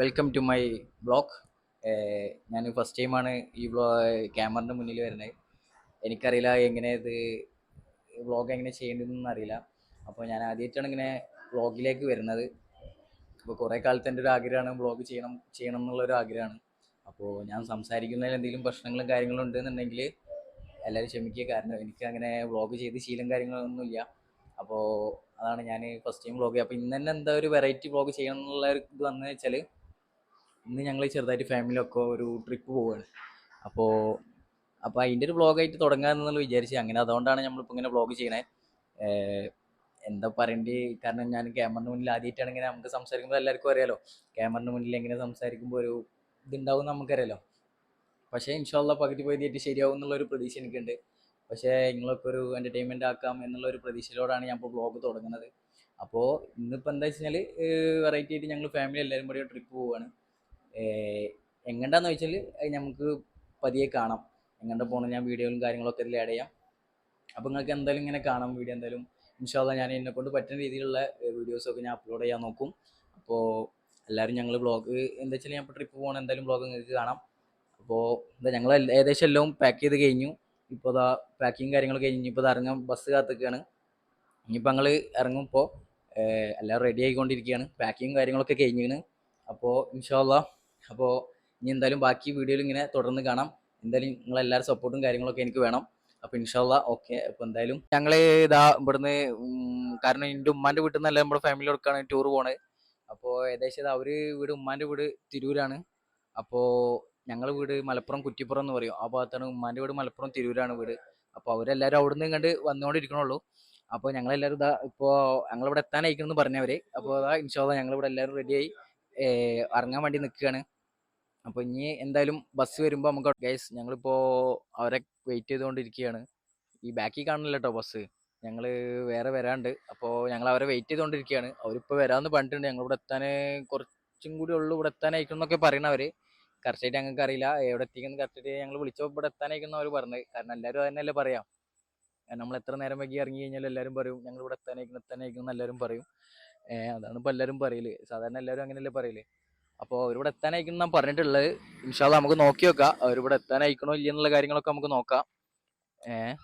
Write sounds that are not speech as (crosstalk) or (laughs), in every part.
Welcome to my blog ഞാൻ first ടൈമാണ് ഈ ബ്ലോ ക്യാമറിന്റെ മുന്നിൽ വരുന്നത്. എനിക്കറിയില്ല എങ്ങനെ ഇത് വ്ളോഗ് എങ്ങനെ ചെയ്യേണ്ടതെന്നൊന്നും അറിയില്ല. അപ്പോൾ ഞാൻ ആദ്യമായിട്ടാണ് ഇങ്ങനെ വ്ളോഗിലേക്ക് വരുന്നത്. അപ്പോൾ കുറേ കാലത്ത് എന്റെ ഒരു ആഗ്രഹമാണ് വ്ളോഗ് ചെയ്യണം ചെയ്യണം എന്നുള്ളൊരു ആഗ്രഹമാണ്. അപ്പോൾ ഞാൻ സംസാരിക്കുന്നതിൽ എന്തെങ്കിലും പ്രശ്നങ്ങളും കാര്യങ്ങളും ഉണ്ടെന്നുണ്ടെങ്കിൽ എല്ലാവരും ക്ഷമിക്കുക. കാരണം എനിക്ക് അങ്ങനെ വ്ളോഗ് ചെയ്ത് ശീലം കാര്യങ്ങളൊന്നുമില്ല. അപ്പോൾ അതാണ് ഞാൻ ഫസ്റ്റ് ടൈം വ്ളോഗ് അപ്പോൾ ഇന്ന് തന്നെ എന്താ ഒരു വെറൈറ്റി വ്ളോഗ് ചെയ്യണം എന്നുള്ള ഒരു ഇത് വന്നു വെച്ചാൽ ഇന്ന് ഞങ്ങൾ ചെറുതായിട്ട് ഫാമിലിയൊക്കെ ഒരു ട്രിപ്പ് പോവുകയാണ് അപ്പോൾ അപ്പോൾ അതിന്റെ ഒരു വ്ളോഗായിട്ട് തുടങ്ങാമെന്നുള്ള വിചാരിച്ച് അങ്ങനെ അതുകൊണ്ടാണ് നമ്മളിപ്പോൾ ഇങ്ങനെ വ്ളോഗ് ചെയ്യണേ. എന്താ പറയേണ്ടി? കാരണം ഞാൻ ക്യാമറിന് മുന്നിൽ ആദ്യമായിട്ടാണ് ഇങ്ങനെ നമുക്ക് സംസാരിക്കുമ്പോൾ എല്ലാവർക്കും അറിയാലോ. ക്യാമറിന് മുന്നിൽ എങ്ങനെ സംസാരിക്കുമ്പോൾ ഒരു ഇതുണ്ടാവും നമുക്കറിയാലോ. പക്ഷേ ഇൻഷാല്ല പകുതി പകുതിയായിട്ട് ശരിയാവും എന്നുള്ളൊരു പ്രതീക്ഷ എനിക്കുണ്ട്. പക്ഷേ നിങ്ങളൊക്കെ ഒരു എന്റർടൈൻമെന്റ് ആക്കാം എന്നുള്ള ഒരു പ്രതീക്ഷയിലോടാണ് ഞാൻ ഇപ്പോൾ വ്ളോഗ് തുടങ്ങുന്നത്. അപ്പോൾ ഇന്നിപ്പോൾ എന്താ വെച്ച് കഴിഞ്ഞാൽ വെറൈറ്റി ആയിട്ട് ഞങ്ങൾ ഫാമിലി എല്ലാവരും കൂടി ട്രിപ്പ് പോവുകയാണ് എങ്ങോട്ടാന്ന് വെച്ചാൽ നമുക്ക് പതിയെ കാണാം. എങ്ങനെ പോകണം ഞാൻ വീഡിയോയിലും കാര്യങ്ങളൊക്കെ ഇതിൽ ആഡ് ചെയ്യാം. അപ്പോൾ നിങ്ങൾക്ക് എന്തായാലും ഇങ്ങനെ കാണാം വീഡിയോ എന്തായാലും. ഇൻഷാല്ല ഞാൻ എന്നെ കൊണ്ട് പറ്റുന്ന രീതിയിലുള്ള വീഡിയോസൊക്കെ ഞാൻ അപ്ലോഡ് ചെയ്യാൻ നോക്കും. അപ്പോൾ എല്ലാവരും ഞങ്ങൾ ബ്ലോഗ് എന്താ വെച്ചാൽ ഞാൻ ഇപ്പോൾ ട്രിപ്പ് പോകണം എന്തായാലും ബ്ലോഗ് നിങ്ങൾക്ക് കാണാം. അപ്പോൾ എന്താ ഞങ്ങൾ ഏകദേശം എല്ലാം പാക്ക് ചെയ്ത് കഴിഞ്ഞു. ഇപ്പോൾ അതാ പാക്കിങ് കാര്യങ്ങളൊക്കെ കഴിഞ്ഞു ഇനിയിപ്പോൾ അത് ഇറങ്ങാൻ ബസ് കാത്തുകയാണ് ഇനിയിപ്പോൾ ഞങ്ങൾ ഇറങ്ങുമ്പോൾ എല്ലാവരും എല്ലാം റെഡി ആയിക്കൊണ്ടിരിക്കുകയാണ് പാക്കിങ് കാര്യങ്ങളൊക്കെ കഴിഞ്ഞിരിക്കുന്നു അപ്പോൾ ഇൻഷാല്ല അപ്പോൾ ഇനി എന്തായാലും ബാക്കി വീഡിയോയിൽ ഇങ്ങനെ തുടർന്ന് കാണാം. എന്തായാലും നിങ്ങളെല്ലാവരും സപ്പോർട്ടും കാര്യങ്ങളൊക്കെ എനിക്ക് വേണം. അപ്പൊ ഇൻഷാല്ല ഓക്കെ അപ്പോൾ എന്തായാലും ഞങ്ങൾ ഇതാ ഇവിടുന്ന് കാരണം എന്റെ ഉമ്മാന്റെ വീട്ടിൽ നിന്നല്ല നമ്മുടെ ഫാമിലിയോടൊക്കെയാണ് ടൂർ പോണത്. അപ്പോൾ ഏകദേശം ഇത് അവർ വീട് ഉമ്മാന്റെ വീട് തിരൂരാണ്. അപ്പോൾ ഞങ്ങൾ വീട് മലപ്പുറം കുറ്റിപ്പുറം എന്ന് പറയും. ആ ഭാഗത്താണ് ഉമ്മാന്റെ വീട് മലപ്പുറം തിരൂരാണ് വീട്. അപ്പോൾ അവരെല്ലാവരും അവിടെ നിന്ന് കണ്ട് വന്നുകൊണ്ടിരിക്കണുള്ളൂ അപ്പോൾ ഞങ്ങളെല്ലാവരും ഇതാ ഇപ്പോൾ ഞങ്ങളിവിടെ എത്താനായിക്കണമെന്ന് പറഞ്ഞവർ അപ്പോൾ അതാ ഇൻഷാല്ല ഞങ്ങളിവിടെ എല്ലാവരും റെഡിയായി ഇറങ്ങാൻ വേണ്ടി നിൽക്കുകയാണ് അപ്പോൾ ഇനി എന്തായാലും ബസ് വരുമ്പോൾ നമുക്ക് ഗൈസ് ഞങ്ങളിപ്പോൾ അവരെ വെയിറ്റ് ചെയ്തുകൊണ്ടിരിക്കുകയാണ്. ഈ ബാക്കി കാണില്ല കേട്ടോ ബസ് ഞങ്ങൾ വേറെ വരാണ്ട് അപ്പോൾ ഞങ്ങൾ അവരെ വെയിറ്റ് ചെയ്തുകൊണ്ടിരിക്കുകയാണ്. അവരിപ്പോൾ വരാമെന്ന് പറഞ്ഞിട്ടുണ്ട്. ഞങ്ങൾ ഇവിടെ എത്താൻ കുറച്ചും കൂടി ഉള്ളൂ. ഇവിടെ എത്താനായിരിക്കും എന്നൊക്കെ പറയണവർ കറക്റ്റായിട്ട് ഞങ്ങൾക്ക് അറിയില്ല. എവിടെ എത്തിക്കുന്ന കറക്റ്റായിട്ട് ഞങ്ങൾ വിളിച്ചപ്പോൾ ഇവിടെ എത്താനായിരിക്കും അവർ പറഞ്ഞത്. കാരണം എല്ലാവരും അതന്നെയല്ലേ പറയാം. നമ്മൾ എത്ര നേരം വൈകി ഇറങ്ങി കഴിഞ്ഞാൽ എല്ലാവരും പറയും ഞങ്ങൾ ഇവിടെ എത്താനായിരിക്കും എത്താനായിരിക്കും എന്ന് എല്ലാവരും പറയും. അതാണ് ഇപ്പോൾ എല്ലാവരും പറയൽ. സാധാരണ എല്ലാവരും അങ്ങനെയല്ലേ പറയൽ. അപ്പോൾ അവരിവിടെ എത്താനായിരിക്കും എന്നാണ് പറഞ്ഞിട്ടുള്ളത്. ഇൻഷാല്ല നമുക്ക് നോക്കി നോക്കാം അവരിവിടെ എത്താനായിക്കണോ ഇല്ല എന്നുള്ള കാര്യങ്ങളൊക്കെ നമുക്ക് നോക്കാം. ഏഹ്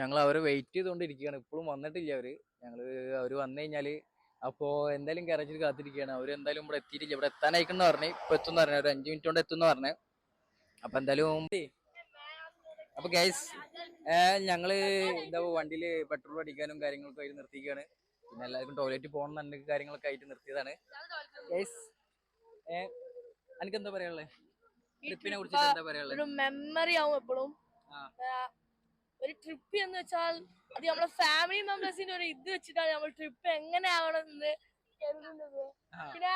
ഞങ്ങൾ അവരെ വെയിറ്റ് ചെയ്തുകൊണ്ടിരിക്കുകയാണ്. ഇപ്പോഴും വന്നിട്ടില്ല അവർ ഞങ്ങൾ അവർ വന്നു കഴിഞ്ഞാൽ അപ്പോൾ എന്തായാലും ഗാരേജിൽ കാത്തിരിക്കുകയാണ്. അവർ എന്തായാലും ഇവിടെ എത്തിയിട്ടില്ല. ഇവിടെ എത്താനായിക്കെന്ന് പറഞ്ഞു ഇപ്പോൾ എത്തുമെന്ന് പറഞ്ഞു. ഒരു അഞ്ച് മിനിറ്റ് കൊണ്ട് എത്തുമെന്ന് പറഞ്ഞു. അപ്പോൾ എന്തായാലും അപ്പോൾ ഗൈസ് ഞങ്ങൾ എന്താ വണ്ടിയിൽ പെട്രോൾ അടിക്കാനും കാര്യങ്ങളൊക്കെ അതിൽ നിർത്തിക്കുകയാണ് പിന്നെ എല്ലാവർക്കും ടോയ്ലറ്റിൽ പോകണം എന്നൊക്കെ കാര്യങ്ങളൊക്കെ ആയിട്ട് നിർത്തിയതാണ്. എനിക്ക് എന്താ പറയാനുള്ളത് ട്രിപ്പിനെ കുറിച്ച് എന്താ പറയാനുള്ളത് മെമ്മറി ആവും എപ്പോഴും ഒരു ട്രിപ്പ് എന്ന് വെച്ചാൽ അത് നമ്മളെ ഫാമിലി മെമ്പേഴ്സിന്റെ ഒരു ഇത് വെച്ചിട്ടാണ് നമ്മൾ ട്രിപ്പ് എങ്ങനെ ആവണം എന്ന് കരുതുന്നത്. പിന്നെ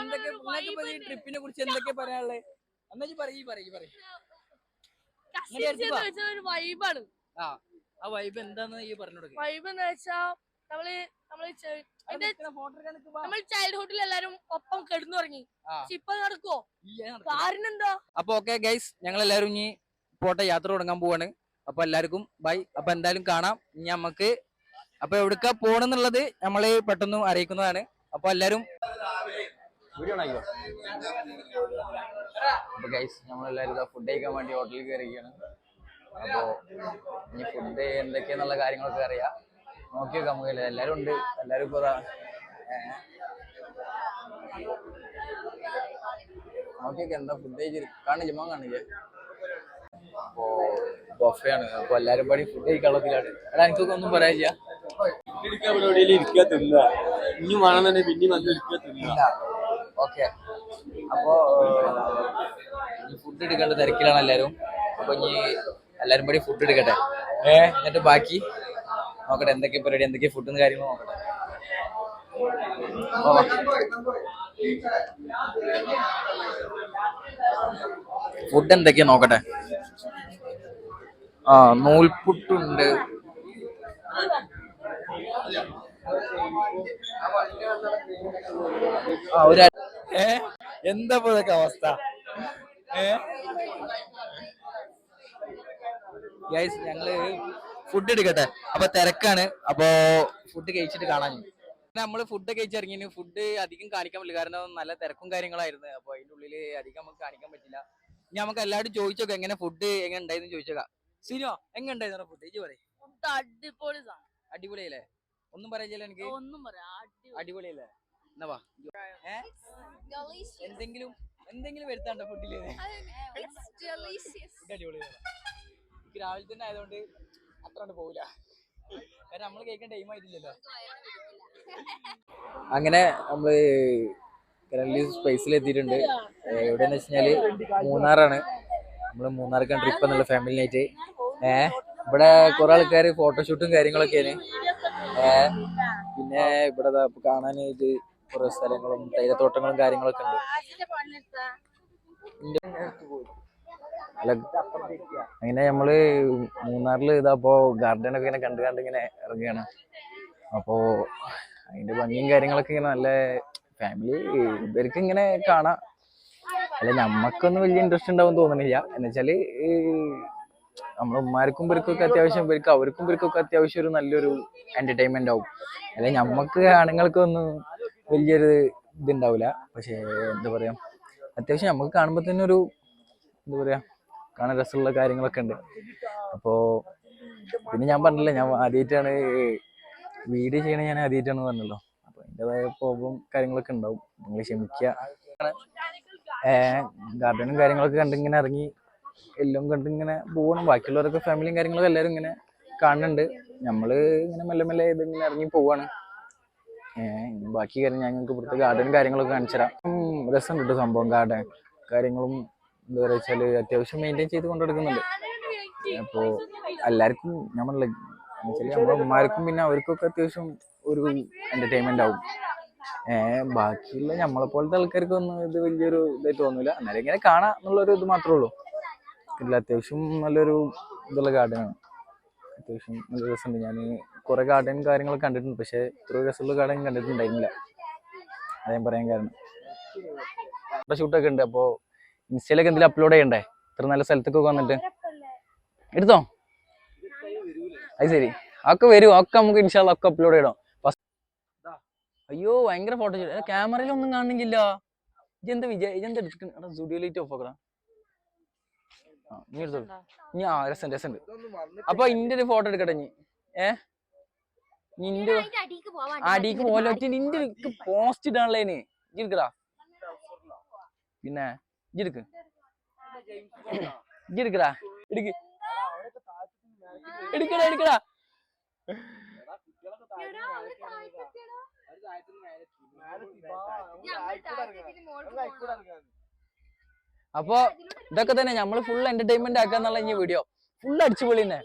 എന്തൊക്കെ. ട്രിപ്പിനെ കുറിച്ച് എന്തൊക്കെ പറയാനുള്ളത് എന്നാ പറയ് പറയ് പറയ്. ഒരു വൈബാണ് ആ ആ വൈബ് എന്താന്ന് ഈ പറഞ്ഞു കൊടുക്കുക വൈബ് എന്ന് വെച്ചാൽ നമ്മൾ നമ്മൾ ചെ- വാ. നമ്മൾ ചൈൽഡ്ഹുഡിൽ എല്ലാരും ഒപ്പം കിടന്നുറങ്ങി തുടങ്ങി. പക്ഷെ ഇപ്പൊ നടക്കുവോ? കാരണം എന്താ? അപ്പൊ ഓക്കെ ഗൈസ് ഞങ്ങൾ എല്ലാവരും ഇനി പോട്ടെ യാത്ര തുടങ്ങാൻ പോവാണ്. അപ്പൊ എല്ലാവർക്കും ബൈ അപ്പൊ എന്തായാലും കാണാം. ഇനി നമുക്ക് അപ്പൊ എവിടുക്ക പോണെന്നുള്ളത് നമ്മൾ പെട്ടെന്ന് അറിയിക്കുന്നതാണ്. അപ്പൊ എല്ലാരും ഗൈസ് നമ്മളെല്ലാരും ഫുഡ് കഴിക്കാൻ വേണ്ടി ഹോട്ടലിൽ കയറിയിരിക്കുകയാണ് അപ്പോ ഇനി ഫുഡ് എന്തൊക്കെയാന്നുള്ള കാര്യങ്ങളൊക്കെ അറിയാം. നോക്കി നോക്കാം നമുക്ക് എല്ലാരും ഉണ്ട്. എല്ലാരും ഇപ്പൊ നോക്കിയൊക്കെ എന്താ ഫുഡ് കഴിച്ചിട്ട് കാണില്ലേ മോൻ കാണില്ലേ അപ്പോ ബൊഫയാണ് അപ്പൊ എല്ലാരും പാടി ഫുഡ് കഴിക്കാനുള്ളതിലാണ് എടാ എനിക്കൊക്കെ ഒന്നും പറയാ പരിപാടിയിൽ ഇരിക്കുക തിന്നുക ഇനി വേണമെന്നുണ്ടെങ്കിൽ ഇരിക്കുക തിന്നുക ഓക്കെ അപ്പോ ഫുഡ് എടുക്കേണ്ട തിരക്കിലാണ് എല്ലാരും അപ്പൊ ഇനി എല്ലാരും കൂടി ഫുഡ് എടുക്കട്ടെ. ഏ എന്നിട്ട് ബാക്കി? നോക്കട്ടെ എന്തൊക്കെ പരിപാടി എന്തൊക്കെ ഫുഡ് കാര്യങ്ങൾ നോക്കട്ടെ. ഫുഡ് എന്തൊക്കെയാ നോക്കട്ടെ? ആ നൂൽപുട്ടുണ്ട്. ആ എന്താ പോലൊക്കെ അവസ്ഥ? ഏ? ഗൈസ് ഞങ്ങൾ ഫുഡ് എടുക്കട്ടെ. അപ്പൊ തിരക്കാണ്. അപ്പൊ ഫുഡ് കഴിച്ചിട്ട് കാണാൻ നമ്മൾ ഫുഡ് കഴിച്ചിറങ്ങിന് ഫുഡ് അധികം കാണിക്കാൻ പറ്റില്ല. കാരണം നല്ല തിരക്കും കാര്യങ്ങളായിരുന്നു. അപ്പൊ അതിന്റെ ഉള്ളിൽ അധികം നമുക്ക് കാണിക്കാൻ പറ്റില്ല. ഇനി നമുക്ക് എല്ലാവരും ചോദിച്ചോക്കാം. എങ്ങനെ ഫുഡ് എങ്ങനെ ഉണ്ടായിരുന്നു ചോദിച്ചോക്കാം. സിനിമ എങ്ങനെ ഉണ്ടായിരുന്നു ഫുഡ് ഇജ്ജ് പറയും. അടിപൊളി അടിപൊളിയല്ലേ? ഒന്നും പറയാ എനിക്ക്. ഒന്നും അടിപൊളി. അടിപൊളിയല്ലേ? എന്നാ വാ. എന്തെങ്കിലും എന്തെങ്കിലും വരുത്താണ്ടോ ഫുഡിൽ എനിക്ക് രാവിലെ തന്നെ ആയതുകൊണ്ട് അത്ര കൊണ്ട് പോകില്ല കാരണം നമ്മൾ കേൾക്കാൻ ടൈം ആയിട്ടില്ലല്ലോ. അങ്ങനെ നമ്മൾ സ്പേസിലെത്തിയിട്ടുണ്ട് സ്പേസിൽ എത്തിയിട്ടുണ്ട്. എവിടെയെന്ന് വെച്ചാൽ മൂന്നാറാണ്. നമ്മൾ മൂന്നാർക്കാണ് ട്രിപ്പ് എന്നുള്ള ഫാമിലി ആയിട്ട് ഏഹ് ഇവിടെ കുറെ ആൾക്കാർ ഫോട്ടോഷൂട്ടും കാര്യങ്ങളൊക്കെയാണ്. ഏഹ് പിന്നെ ഇവിടെ ദാ കാണാനായിട്ട് കുറെ സ്ഥലങ്ങളും തൈരത്തോട്ടങ്ങളും കാര്യങ്ങളൊക്കെ ഉണ്ട്. അല്ല അങ്ങനെ നമ്മൾ മൂന്നാറിൽ ഇതാപ്പോ ഗാർഡൻ ഒക്കെ ഇങ്ങനെ കണ്ട് കണ്ട് ഇങ്ങനെ ഇറങ്ങുകയാണ്. അപ്പോ അതിന്റെ ഭംഗിയും കാര്യങ്ങളൊക്കെ ഇങ്ങനെ നല്ല ഫാമിലി ഇവർക്ക് ഇങ്ങനെ കാണാം. അല്ല നമ്മക്കൊന്നും വലിയ ഇൻട്രസ്റ്റ് ഉണ്ടാവും തോന്നുന്നില്ല എന്നുവെച്ചാൽ ഈ നമ്മളെ ഉമ്മാർക്കും ഇവർക്കൊക്കെ അത്യാവശ്യം ഇവർക്ക് അവർക്കും ഇവർക്കൊക്കെ അത്യാവശ്യം ഒരു നല്ലൊരു എന്റർടൈൻമെന്റ് ആവും. അല്ലെ നമ്മക്ക് ആണുങ്ങൾക്കൊന്നും വലിയൊരു ഇതുണ്ടാവില്ല പക്ഷേ എന്താ പറയാ അത്യാവശ്യം നമുക്ക് കാണുമ്പോൾ തന്നെ ഒരു എന്താ പറയാ കാണാൻ രസമുള്ള കാര്യങ്ങളൊക്കെ ഉണ്ട്. അപ്പോ പിന്നെ ഞാൻ പറഞ്ഞില്ല ഞാൻ ആദ്യമായിട്ടാണ് വീഡിയോ ചെയ്യണേ ഞാൻ ആദ്യമായിട്ടാണ് പറഞ്ഞല്ലോ. അപ്പൊ അതിന്റെതായ പ്രോബ്ലം കാര്യങ്ങളൊക്കെ ഉണ്ടാവും. നിങ്ങൾ ക്ഷമിക്കുക. ഗാർഡനും കാര്യങ്ങളൊക്കെ കണ്ടിങ്ങനെ ഇറങ്ങി എല്ലാം കണ്ടിങ്ങനെ പോകണം ബാക്കിയുള്ളവരൊക്കെ ഫാമിലിയും കാര്യങ്ങളൊക്കെ എല്ലാവരും ഇങ്ങനെ കാണുന്നുണ്ട്. നമ്മൾ ഇങ്ങനെ മെല്ലെ മെല്ലെ ഇതിങ്ങനെ ഇറങ്ങി പോവാണ്. ബാക്കി കാര്യം ഞങ്ങൾക്ക് ഇവിടുത്തെ ഗാർഡനും കാര്യങ്ങളൊക്കെ കാണിച്ചു തരാം രസം രസമുണ്ട് സംഭവം ഗാർഡൻ കാര്യങ്ങളും എന്താ പറയുക വെച്ചാൽ അത്യാവശ്യം മെയിന്റെയിൻ ചെയ്ത് കൊണ്ടെടുക്കുന്നുണ്ട് അപ്പോൾ എല്ലാവർക്കും ഞാൻ പറഞ്ഞില്ല നമ്മുടെ ഉമ്മാർക്കും പിന്നെ അവർക്കൊക്കെ അത്യാവശ്യം ഒരു എന്റർടൈൻമെന്റ് ആവും. ഏഹ് ബാക്കിയുള്ള നമ്മളെ പോലത്തെ ആൾക്കാർക്കൊന്നും ഇത് വലിയൊരു ഇതായി തോന്നില്ല എന്നാലും ഇങ്ങനെ കാണാം എന്നുള്ളൊരു ഇത് മാത്രമേ ഉള്ളൂ. ഇല്ല അത്യാവശ്യം നല്ലൊരു ഇതുള്ള ഗാർഡനാണ് അത്യാവശ്യം നല്ല രസമുണ്ട്. ഞാൻ കുറേ ഗാർഡൻ കാര്യങ്ങളൊക്കെ കണ്ടിട്ടുണ്ട്. പക്ഷേ ഇത്ര രസമുള്ള ഗാർഡൻ കണ്ടിട്ടുണ്ടായിരുന്നില്ല. അതേ പറയാൻ കാരണം. ഷൂട്ടൊക്കെ ഉണ്ട്. അപ്പോൾ ഇൻസ്റ്റയിലൊക്കെ എന്തെങ്കിലും അപ്ലോഡ് ചെയ്യണ്ടേ? ഇത്ര നല്ല സ്ഥലത്തൊക്കെ വന്നിട്ട്. എടുത്തോ? അത് ശരി. ഒക്കെ വരും. ഒക്കെ നമുക്ക് ഇൻഷാല്ല ഒക്കെ അപ്ലോഡ് ചെയ്യണം. അയ്യോ ഭയങ്കര ഫോട്ടോ ഷൂട്ട് ക്യാമറയിലൊന്നും കാണുന്നില്ല. ഇതെന്താ വിജയ ഇതെന്താ എടുക്കുന്ന സ്റ്റുഡിയോ ലൈറ്റ് ഓഫ് ആക്കണം നീ എടുത്തോ. നീ ആ രസം രസമുണ്ട് അപ്പൊ ഇന്റെ ഒരു ഫോട്ടോ എടുക്കട്ടെ നീ ഏ? നീ ഇന്റെ അടിക്ക് പോലെ നിന്റെ പോസ്റ്റ് ഇടാനുള്ളതിന്. ഇജ്ജ് എടുക്കടാ. പിന്നെ? ഇജ്ജ് എടുക്ക്. ഇജ്ജ് എടുക്കടാ. എടുക്ക് എടുക്കടാ എടുക്കടാ. അപ്പൊ ഇതൊക്കെ തന്നെ നമ്മൾ ഫുൾ എന്റർടൈൻമെന്റ് ആക്കാന്നുള്ള ഈ വീഡിയോ ഫുൾ അടിച്ചുപൊളി തന്നെ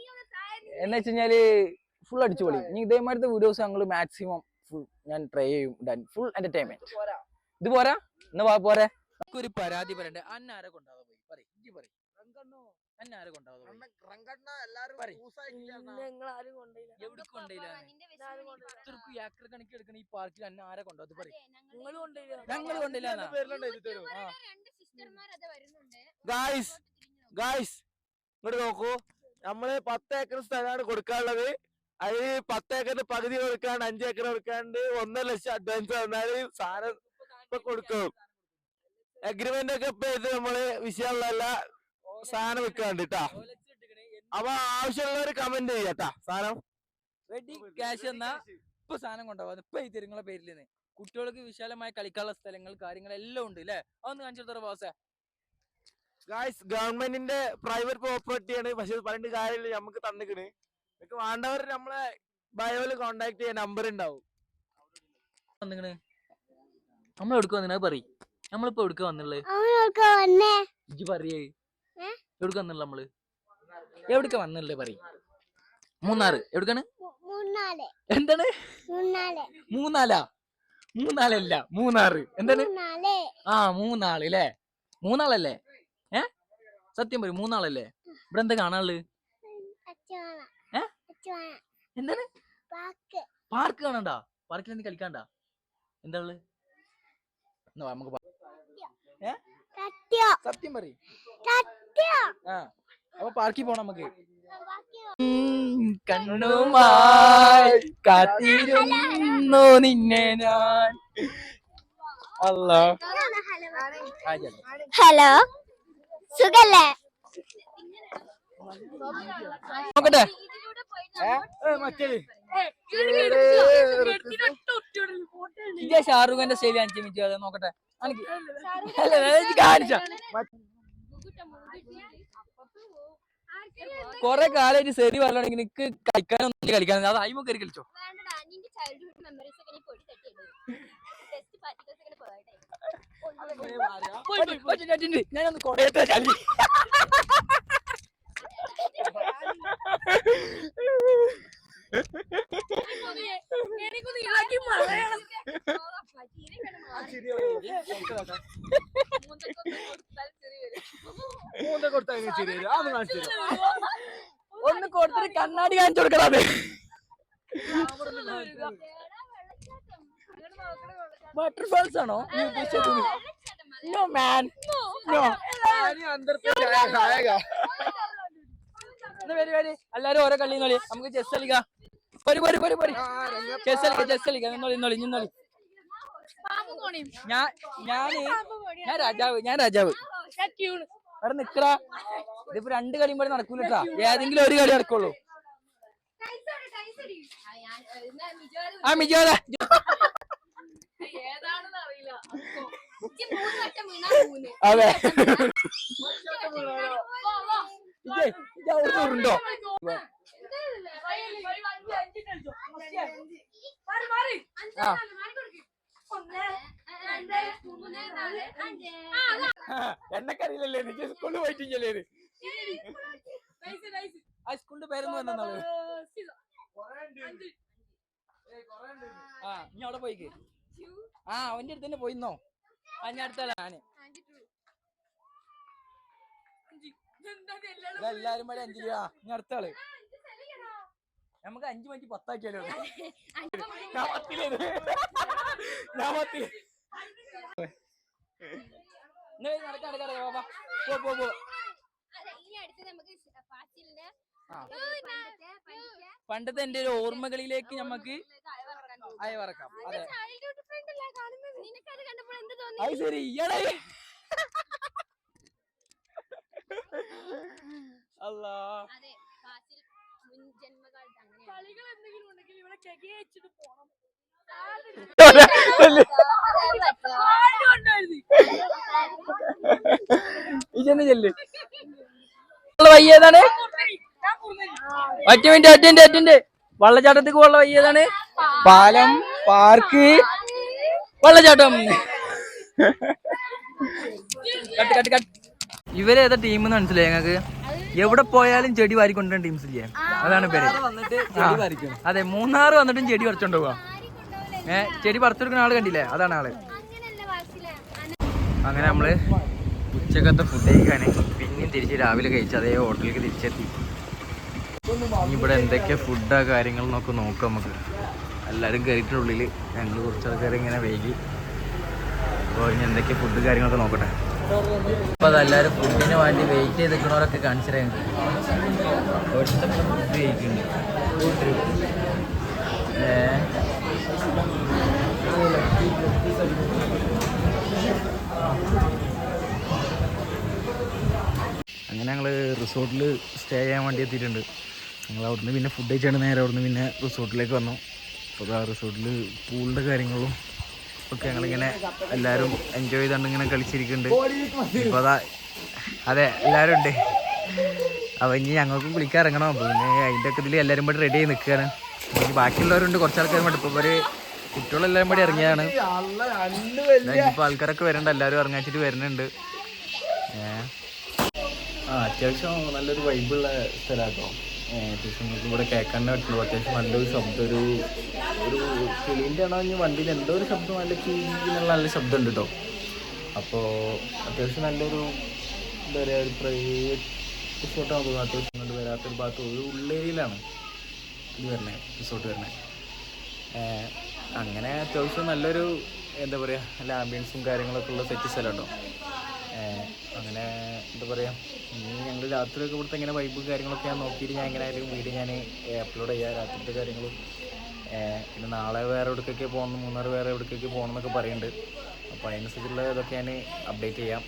എന്ന് വെച്ച് കഴിഞ്ഞാൽ ഫുൾ അടിച്ചുപൊളി. ഇനി ഇതേമാതിരത്തെ വീഡിയോസ് ഞങ്ങൾ മാക്സിമം ഫുൾ ഞാൻ ട്രൈ ചെയ്യും. ഫുൾ എന്റർടൈൻമെന്റ് ഇത് പോരാ? എന്നാ വാ പോരെ. ഒരു പരാതി പറയണ്ടേ? അന്നാരെ കൊണ്ടാവാ പോയി? പറയ് ഇജ്ജ് പറയ്. അന്നാരെ കൊണ്ടാവാ പോയി? പറയ്. നിങ്ങൾ ആരും കൊണ്ടില്ല എവിടേക്ക് കൊണ്ടേയില്ല? ഇത്രക്കും ഏക്കർ കണക്ക് എടുക്കണ ഈ പാർക്കിൽ അന്ന ആരെ കൊണ്ടുപോകും അത് പറയും. നിങ്ങൾ കൊണ്ടില്ല ഞങ്ങൾ കൊണ്ടില്ല ഗായ്സ് ഗായ്സ് ഇങ്ങോട്ട് നോക്കൂ. നമ്മൾ പത്ത് ഏക്കർ സ്ഥലമാണ് കൊടുക്കാനുള്ളത്. അതിൽ പത്ത് ഏക്കറിന് പകുതി കൊടുക്കാണ്ട് അഞ്ചേക്കർ കൊടുക്കാണ്ട് ഒന്നര ലക്ഷം അഡ്വാൻസ് തന്നാൽ സാധനം ഇപ്പൊ കൊടുക്കും. അഗ്രിമെന്റ് ഒക്കെ ഇപ്പൊ ഇത് നമ്മൾ വിഷയമുള്ള സാധനം വെക്കാണ്ട് ട്ടാ. അപ്പൊ ആവശ്യമുള്ളവർ കമന്റ് ചെയ്യാട്ടാ സാധനം. റെഡി ക്യാഷ് എന്നാ ഇപ്പൊ സാധനം കൊണ്ടുപോകാം ഇപ്പൊ ഈ തിരുങ്ങളെ പേരിൽ നിന്ന് കുട്ടികൾക്ക് വിശാലമായ കളിക്കാനുള്ള സ്ഥലങ്ങൾ കാര്യങ്ങൾ എല്ലാം ഉണ്ട് അല്ലേ അതൊന്ന് കാണിച്ചു തരാം ബോസേ. ഗായ്സ് ഗവൺമെന്റിന്റെ പ്രൈവറ്റ് പ്രോപ്പർട്ടിയാണ് പക്ഷെ പണ്ട് കാര്യമില്ല. നമുക്ക് തന്നിക്കണ്. നിങ്ങൾക്ക് വേണ്ടവർ നമ്മളെ ബയോയിൽ കോണ്ടാക്ട് ചെയ്യാൻ നമ്പർ ഉണ്ടാവും വന്നിട്ട് പറയും. നമ്മളിപ്പോ എവിടുക്ക വന്നുള്ളത് ഇജ്ജ് പറയേ? എവിടുക്ക വന്നുള്ള നമ്മൾ? എവിടുക്ക വന്നുള്ളേ പറയും. മൂന്നാറ്. എവിടുക്കാണ്? എന്താണ്? മൂന്നാൽ. മൂന്നാലാ? മൂന്നാലല്ല മൂന്നാറ്. എന്താണ്? ആ മൂന്നാൾ ല്ലേ? മൂന്നാളല്ലേ? ഏ? സത്യം പറയും മൂന്നാളല്ലേ? ഇവിടെ എന്താ കാണാനുള്ളത്? അച്ചുവാണ എന്താണ്? പാർക്ക്. കാണണ്ട? പാർക്കിൽ എന്ത് കളിക്കാണ്ട? എന്താ ഉള്ളത് നമുക്ക് സത്യോ. സത്യം പറയും. ആ അപ്പൊ പാർക്കിൽ പോണം നമുക്ക്. കണ്ണുമായി കാത്തിരുന്നു നിന്നെ ഞാൻ. അല്ലോ. ഹലോ സുഖല്ലേ? നോക്കട്ടെ. ഷാറുഖാന്റെ ഷാറുഖ് ഖാന്റെ സ്റ്റൈൽ കാണിച്ചു മിച്ചു നോക്കട്ടെ. കൊറേ കാലായിട്ട് ശരി പറഞ്ഞാണെങ്കിൽ നിനക്ക് കളിക്കാനൊന്നും. കളിക്കാൻ അത് അയിമ കയറി കളിച്ചോ ഞാനൊന്ന് കൊടയത്തെ ഇളക്കി പറയണം ഒന്ന് കൊടുത്തിട്ട് കണ്ണാടി കാണിച്ചു കൊടുക്കണത് ബട്ടർഫാൾസ് ആണോ നീ ഉദ്ദേശിച്ചത് നോ മാൻ നോ വരി വരി. എല്ലാരും ഓരോ കളി കളി. നമുക്ക് ചെസ് കളിക്കാം. പോരി പോരി പോരി പോരി. ചെസ് കളിക്കാം ചെസ് കളിക്കാം നിന്നോളി നിന്നോളി നിന്നോളി. ഞാൻ ഞാൻ ഞാൻ രാജാവ് ഞാൻ രാജാവ്. അവിടെ നിക്കടാ. ഇതിപ്പോ രണ്ട് കളിയും പോലെ നടക്കൂലട്ടാ ഏതെങ്കിലും ഒരു കളി നടക്കുള്ളൂ. ആ മിജോല (laughs) അതെ. (laughs) ഉണ്ടോ എന്നെക്കറിയില്ലല്ലേ? എനിക്ക് സ്കൂളിൽ പോയിട്ടില്ലേ ആ സ്കൂളിന്റെ പേരൊന്നും വന്നാൾ ആ നീ അവിടെ പോയിക്ക്. ആ അവന്റെ അടുത്ത് തന്നെ പോയിന്നോ? ആ ഞാൻ അടുത്തല്ല ഞാൻ. ഇതെല്ലാരും കൂടെ അഞ്ചു രൂപ നീ അടുത്ത ആൾ നമുക്ക് അഞ്ചു മണിക്ക് പത്താക്കിയാലോ ഞാൻ ഞാൻ പത്തിൽ നടക്കാം നടക്കാം. പോ പോ പോ. പണ്ടത്തെ എന്റെ ഒരു ഓർമ്മകളിലേക്ക് നമുക്ക് അയവറക്കാം. അതെ അത്. ശരി ഇയാളെ. അല്ലാ കളികൾ എന്തെങ്കിലും ഉണ്ടെങ്കിൽ ഇവിടെ കെകെ വെച്ചിട്ട് പോണം. ഇജന്ന് ചെല്ല് വഴി ഒറ്റ ഒറ്റ മിനിറ്റ് ഒറ്റ മിനിറ്റ്. വെള്ളച്ചാട്ടത്തേക്ക് ഉള്ള വഴി പാലം പാർക്ക്. വെള്ളച്ചാട്ടം. Cut cut cut. ഇവരേതാ ടീം എന്ന് മനസ്സിലായി ഞങ്ങൾക്ക് എവിടെ പോയാലും ചെടി വാരിക്കൊണ്ടുവരുന്ന ടീംസ് ഇല്ലേ? അതാണ് പേര്. അതെ മൂന്നാറ് വന്നിട്ടും ചെടി പറിച്ചോണ്ട് പോവാ. ഏഹ് ചെടി പറിച്ചെടുക്കുന്ന ആൾ കണ്ടില്ലേ? അതാണ് ആൾ. അങ്ങനെ നമ്മൾ ഉച്ചക്കത്തെ ഫുഡ് കഴിക്കാന് പിന്നെയും തിരിച്ച് രാവിലെ കഴിച്ച് അതേ ഹോട്ടലിലേക്ക് തിരിച്ചെത്തി. ഇനി ഇവിടെ എന്തൊക്കെ ഫുഡാ കാര്യങ്ങൾ എന്നൊക്കെ നോക്കാം നമുക്ക്. എല്ലാവരും കയറിയിട്ടുള്ളിൽ ഞങ്ങൾ കുറച്ച് ആൾക്കാർ ഇങ്ങനെ വൈകി. അപ്പോൾ ഇനി എന്തൊക്കെ ഫുഡ് കാര്യങ്ങളൊക്കെ നോക്കട്ടെ. അപ്പോൾ അതെല്ലാവരും ഫുഡിന് വേണ്ടി വെയിറ്റ് ചെയ്ത് നിൽക്കുന്നവരൊക്കെ കാണിച്ചു ഏ? അങ്ങനെ ഞങ്ങൾ റിസോർട്ടിൽ സ്റ്റേ ചെയ്യാൻ വേണ്ടി എത്തിയിട്ടുണ്ട്. ഞങ്ങൾ അവിടുന്ന് പിന്നെ ഫുഡ് കഴിച്ചാണ് നേരെ അവിടുന്ന് പിന്നെ റിസോർട്ടിലേക്ക് വന്നു. അപ്പോൾ ആ റിസോർട്ടിൽ പൂളിന്റെ കാര്യങ്ങളും ഒക്കെ ഞങ്ങളിങ്ങനെ എല്ലാവരും എൻജോയ് ചെയ്തുകൊണ്ട് ഇങ്ങനെ കളിച്ചിരിക്കുന്നുണ്ട് ഇപ്പോൾ അതാ അതെ എല്ലാവരും ഉണ്ട്. അപ്പോൾ ഇനി ഞങ്ങൾക്കും കുളിക്കാൻ ഇറങ്ങണം. അപ്പോൾ പിന്നെ അതിന്റെ ഒക്കെ ഇതിൽ എല്ലാവരും കൂടി റെഡി ആയി നിൽക്കുകയാണ് ഇനി ബാക്കിയുള്ളവരുണ്ട് കുറച്ച് ആൾക്കാരും കൂടെ ഇപ്പോൾ ഒരു കുട്ടികളെല്ലാവരും കൂടി ഇറങ്ങിയാണ് ഇപ്പോൾ ആൾക്കാരൊക്കെ വരുന്നുണ്ട് എല്ലാവരും ഇറങ്ങാച്ചിട്ട് വരുന്നുണ്ട്. ആ അത്യാവശ്യം നല്ലൊരു വൈബുള്ള സ്ഥലമാട്ടോ അത്യാവശ്യം നമുക്ക് ഇവിടെ കേൾക്കാൻ പറ്റുള്ളൂ. അത്യാവശ്യം നല്ലൊരു ശബ്ദം ഒരു ഒരു കിളീന്റെ ആണോ ഇനി വണ്ടിയിൽ എന്തോ ഒരു ശബ്ദം നല്ല കീഴിലുള്ള നല്ല ശബ്ദം ഉണ്ട് കേട്ടോ അപ്പോൾ അത്യാവശ്യം നല്ലൊരു എന്താ പറയുക ഒരു പ്രൈവറ്റ് റിസോർട്ടാണ് തോന്നുന്നത്. അത്യാവശ്യം കൊണ്ട് വരാത്തൊരു ഭാഗത്ത് ഒരു ഉള്ളേരിയിലാണ് ഇത് വരണേ റിസോർട്ട് വരണേ അങ്ങനെ അത്യാവശ്യം നല്ലൊരു എന്താ പറയുക നല്ല ആംബിയൻസും കാര്യങ്ങളൊക്കെ ഉള്ള സെറ്റ് സ്ഥലം ഏഹ് അങ്ങനെ എന്താ പറയുക ഇനി ഞങ്ങൾ രാത്രിയൊക്കെ ഇവിടുത്തെ ഇങ്ങനെ വൈബും കാര്യങ്ങളൊക്കെ ഞാൻ നോക്കിയിട്ട് ഞാൻ എങ്ങനെ ആയാലും വീഡിയോ ഞാൻ അപ്ലോഡ് ചെയ്യാം രാത്രിത്തെ കാര്യങ്ങളും. പിന്നെ നാളെ വേറെ എവിടേക്കൊക്കെ പോകണം മൂന്നാർ വേറെ എവിടേക്കൊക്കെ പോകണം എന്നൊക്കെ പറയുന്നുണ്ട് അപ്പോൾ അതിനനുസരിച്ചുള്ള ഇതൊക്കെ ഞാൻ അപ്ഡേറ്റ് ചെയ്യാം.